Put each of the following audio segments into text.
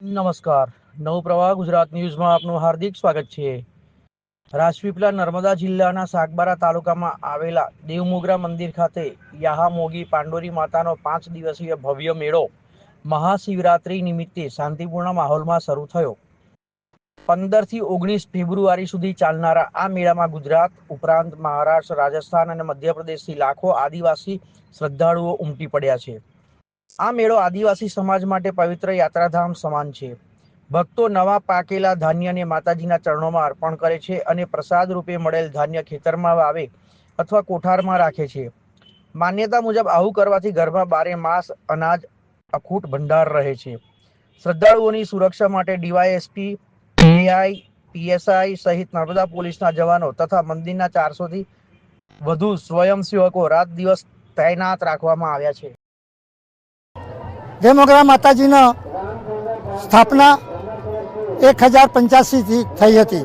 નમસ્કાર. નવપ્રવાહ ગુજરાત ન્યૂઝમાં આપનું હાર્દિક સ્વાગત છે. રાજપીપળા નર્મદા જિલ્લાના સાગબારા તાલુકામાં આવેલા દેવમોગરા મંદિર ખાતે યાહામોગી પાંડોરી માતાનો પાંચ દિવસીય ભવ્ય મેળો મહાશિવરાત્રી નિમિત્તે શાંતિપૂર્ણ માહોલમાં શરૂ થયો. પંદરથી ઓગણીસ ફેબ્રુઆરી સુધી ચાલનારા આ મેળામાં ગુજરાત, ઉપરાંત મહારાષ્ટ્ર, રાજસ્થાન અને મધ્યપ્રદેશથી લાખો આદિવાસી શ્રદ્ધાળુઓ ઉમટી પડ્યા છે. આ મેળો આદિવાસી સમાજ માટે પવિત્ર યાત્રાધામ સમાન છે. ભક્તો નવા પાકેલા ધાન્યને માતાજીના ચરણોમાં અર્પણ કરે છે અને પ્રસાદ રૂપે મળેલ ધાન્ય ખેતરમાં વાવે અથવા કોઠારમાં રાખે છે. માન્યતા મુજબ આવું કરવાથી ઘરમાં બારે માસ અનાજ અખૂટ ભંડાર રહે છે. શ્રદ્ધાળુઓની સુરક્ષા માટે ડીવાયએસપી, એઆઈ, પીએસઆઈ સહિત નર્મદા પોલીસના જવાનો તથા મંદિરના ચારસોથી વધુ સ્વયંસેવકો રાત દિવસ તૈનાત રાખવામાં આવ્યા છે. જયમોગરા માતાજીનો સ્થાપના એક હજાર પંચ્યાસીથી થઈ હતી.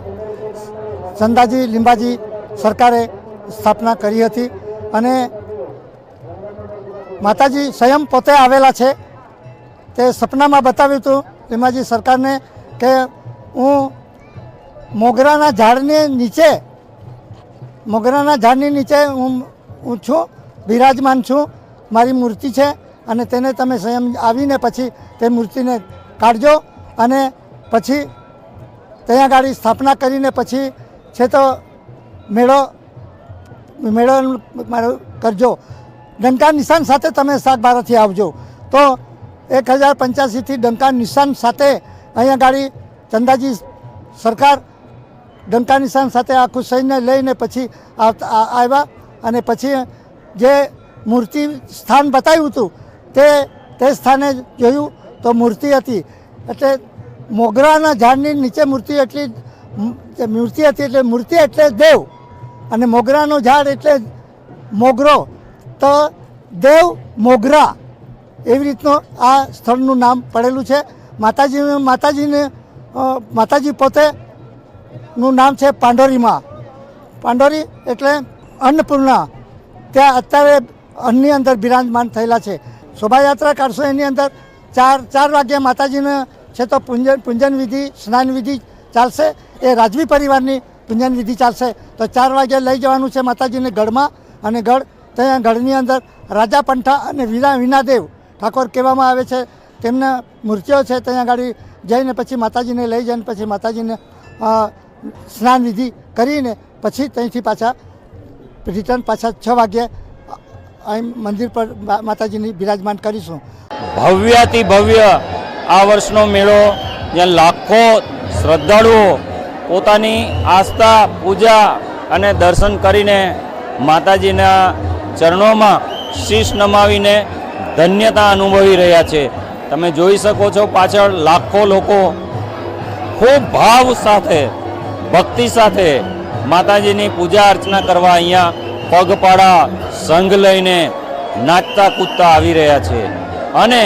ચંદાજી લીંબાજી સરકારે સ્થાપના કરી હતી અને માતાજી સ્વયં પોતે આવેલા છે. તે સપનામાં બતાવ્યું હતું લીંબાજી સરકારને કે હું મોગરાના ઝાડની નીચે, મોગરાના ઝાડની નીચે હું હું છું, બિરાજમાન છું, મારી મૂર્તિ છે. અને તેને તમે સ્વયં આવીને પછી તે મૂર્તિને કાઢજો અને પછી ત્યાં ગાડી સ્થાપના કરીને પછી છે તો મેળો મેળો કરજો. ડંકા નિશાન સાથે તમે શાકભારાથી આવજો. તો એક હજાર પંચ્યાસીથી ડંકા નિશાન સાથે અહીંયા ગાડી ચંદાજી સરકાર ડંકા નિશાન સાથે આખું સૈન્ય લઈને પછી આવ્યા અને પછી જે મૂર્તિ સ્થાન બતાવ્યું હતું તે તે સ્થાને જોયું તો મૂર્તિ હતી. એટલે મોગરાના ઝાડની નીચે મૂર્તિ એટલી મૂર્તિ હતી એટલે મૂર્તિ એટલે દેવ. અને મોગરાનું ઝાડ એટલે મોગરો. તો દેવ મોગરા એવી રીતનું આ સ્થળનું નામ પડેલું છે. માતાજી, માતાજીને માતાજી પોતે નું નામ છે પાંડોરીમાં. પાંડોરી એટલે અન્નપૂર્ણા. ત્યાં અત્યારે અન્નની અંદર બિરાજમાન થયેલા છે. શોભાયાત્રા કાઢશો એની અંદર. ચાર ચાર વાગ્યે માતાજીને છે તો પૂંજન પૂંજન વિધિ, સ્નાન વિધિ ચાલશે. એ રાજવી પરિવારની પૂંજન વિધિ ચાલશે. તો ચાર વાગે લઈ જવાનું છે માતાજીને ગઢમાં અને ગઢ, ત્યાં ગઢની અંદર રાજા પંઠા અને વિના વિનાદેવ ઠાકોર કહેવામાં આવે છે. તેમના મૂર્તિઓ છે ત્યાં આગળ જઈને પછી માતાજીને લઈ જઈને પછી માતાજીને સ્નાન વિધિ કરીને પછી ત્યાંથી પાછા રિટર્ન પાછા છ વાગ્યે અહીં મંદિર પર માતાજીની બિરાજમાન કરીશું. ભવ્યથી ભવ્ય આ વર્ષનો મેળો, જ્યાં લાખો શ્રદ્ધાળુઓ પોતાની આસ્થા, પૂજા અને દર્શન કરીને માતાજીના ચરણોમાં શીશ નમાવીને ધન્યતા અનુભવી રહ્યા છે. તમે જોઈ શકો છો પાછળ લાખો લોકો ખૂબ ભાવ સાથે, ભક્તિ સાથે માતાજીની પૂજા અર્ચના કરવા અહીંયા પગપાળા સંઘ લઈને નાચતા કૂદતા આવી રહ્યા છે. અને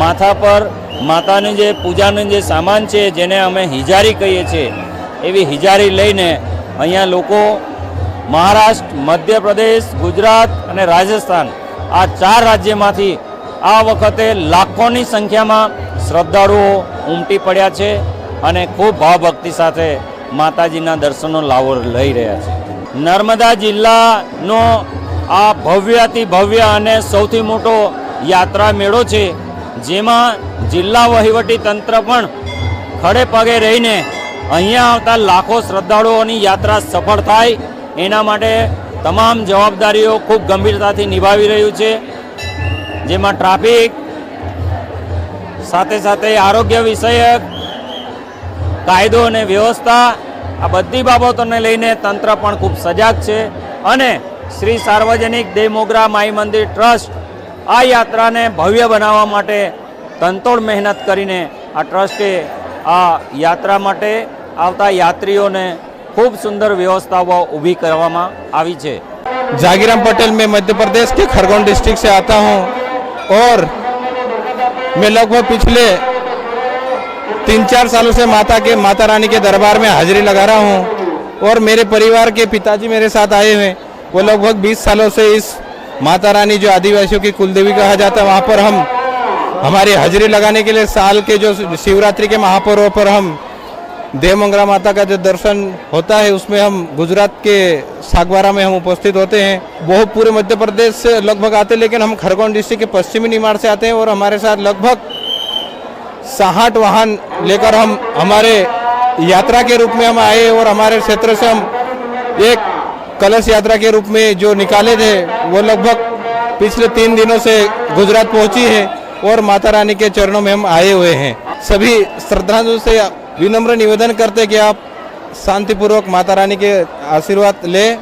માથા પર માતાની જે પૂજાનું જે સામાન છે જેને અમે હિજારી કહીએ છીએ, એવી હિજારી લઈને અહીંયા લોકો મહારાષ્ટ્ર, મધ્યપ્રદેશ, ગુજરાત અને રાજસ્થાન આ ચાર રાજ્યમાંથી આ વખતે લાખોની સંખ્યામાં શ્રદ્ધાળુઓ ઉમટી પડ્યા છે અને ખૂબ ભાવભક્તિ સાથે માતાજીના દર્શનનો લાવો લઈ રહ્યા છે. નર્મદા જિલ્લાનો આ ભવ્યથી ભવ્ય અને સૌથી મોટો યાત્રા મેળો છે, જેમાં જિલ્લા વહીવટી તંત્ર પણ ખડે પગે રહીને અહીંયા આવતા લાખો શ્રદ્ધાળુઓની યાત્રા સફળ થાય. એના માટે તમામ જવાબદારીઓ ખૂબ ગંભીરતાથી નિભાવી રહ્યું છે. જેમાં ટ્રાફિક, સાથે સાથે આરોગ્ય વિષયક કાયદો અને વ્યવસ્થા આ બધી બાબતોને લઈને તંત્ર પણ ખૂબ સજાગ છે અને શ્રી સાર્વજનિક દેવમોગરા માઈ મંદિર ટ્રસ્ટ આ યાત્રાને ભવ્ય બનાવવા માટે તનતોડ મહેનત કરીને આ ટ્રસ્ટે આ યાત્રા માટે આવતા યાત્રીઓને ખૂબ સુંદર વ્યવસ્થાઓ ઊભી કરવામાં આવી છે जागीराम पटेल मैं मध्य प्रदेश के खरगोन डिस्ट्रिक्ट से आता हूं और मैं लगभग पिछले तीन चार सालों से माता के, माता रानी के दरबार में हाजिरी लगा रहा हूँ और मेरे परिवार के पिताजी मेरे साथ आए हुए वो लगभग 20 सालों से इस माता रानी जो आदिवासियों की कुलदेवी कहा जाता है, वहाँ पर हम, हमारी हाजिरी लगाने के लिए साल के जो शिवरात्रि के महापर्व पर हम देवमंगला माता का जो दर्शन होता है, उसमें हम गुजरात के सागवारा में हम उपस्थित होते हैं। बहुत पूरे मध्य प्रदेश से लगभग आते हैं, लेकिन हम खरगोन डिस्ट्रिक्ट के पश्चिमी निमाड़ से आते हैं और हमारे साथ लगभग साठ वाहन लेकर हम हमारे यात्रा के रूप में हम आए और हमारे क्षेत्र से हम एक कलश यात्रा के रूप में जो निकाले थे, वो लगभग पिछले तीन दिनों से गुजरात पहुँची है और माता रानी के चरणों में हम आए हुए हैं। सभी श्रद्धालुओं से विनम्र निवेदन करते कि आप शांतिपूर्वक माता रानी के आशीर्वाद लें।